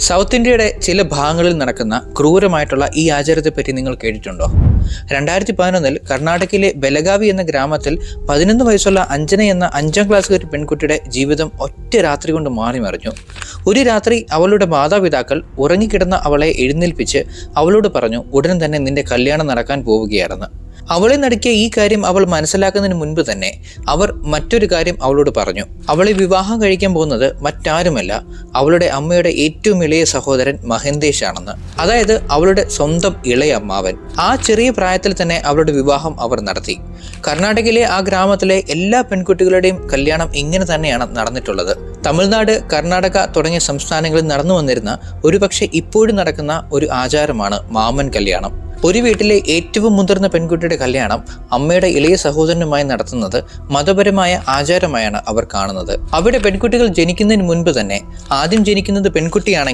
South ഇന്ത്യയുടെ ചില ഭാഗങ്ങളിൽ നടക്കുന്ന ക്രൂരമായിട്ടുള്ള ഈ ആചാരത്തെപ്പറ്റി നിങ്ങൾ കേട്ടിട്ടുണ്ടോ? രണ്ടായിരത്തി പതിനൊന്നിൽ കർണാടകയിലെ ബലഗാവി എന്ന ഗ്രാമത്തിൽ പതിനൊന്ന് വയസ്സുള്ള അഞ്ജന എന്ന അഞ്ചാം ക്ലാസ്സുകാരി പെൺകുട്ടിയുടെ ജീവിതം ഒറ്റ രാത്രി കൊണ്ട് മാറി മറിഞ്ഞു. ഒരു രാത്രി അവളുടെ മാതാപിതാക്കൾ ഉറങ്ങിക്കിടന്ന അവളെ എഴുന്നേൽപ്പിച്ച് അവളോട് പറഞ്ഞു ഉടൻ തന്നെ നിന്റെ കല്യാണം നടക്കാൻ പോവുകയാണെന്ന് അവളെ നടക്കിയ ഈ കാര്യം അവൾ മനസ്സിലാക്കുന്നതിന് മുൻപ് തന്നെ അവർ മറ്റൊരു കാര്യം അവളോട് പറഞ്ഞു. അവളെ വിവാഹം കഴിക്കാൻ പോകുന്നത് മറ്റാരുമല്ല അവളുടെ അമ്മയുടെ ഏറ്റവും ഇളയ സഹോദരൻ മഹേന്ദേഷ് ആണെന്ന് അതായത് അവളുടെ സ്വന്തം ഇളയ അമ്മാവൻ. ആ ചെറിയ പ്രായത്തിൽ തന്നെ അവളുടെ വിവാഹം അവർ നടത്തി. കർണാടകയിലെ ആ ഗ്രാമത്തിലെ എല്ലാ പെൺകുട്ടികളുടെയും കല്യാണം ഇങ്ങനെ തന്നെയാണ് നടന്നിട്ടുള്ളത്. തമിഴ്നാട് കർണാടക തുടങ്ങിയ സംസ്ഥാനങ്ങളിൽ നടന്നു വന്നിരുന്ന ഒരുപക്ഷെ ഇപ്പോഴും നടക്കുന്ന ഒരു ആചാരമാണ് മാമൻ കല്യാണം. ഒരു വീട്ടിലെ ഏറ്റവും മുതിർന്ന പെൺകുട്ടിയുടെ കല്യാണം അമ്മയുടെ ഇളയ സഹോദരനുമായി നടത്തുന്നത് മതപരമായ ആചാരമായാണ് അവർ കാണുന്നത്. അവിടെ പെൺകുട്ടികൾ ജനിക്കുന്നതിന് മുൻപ് തന്നെ ആദ്യം ജനിക്കുന്നത് പെൺകുട്ടിയാണെങ്കിൽ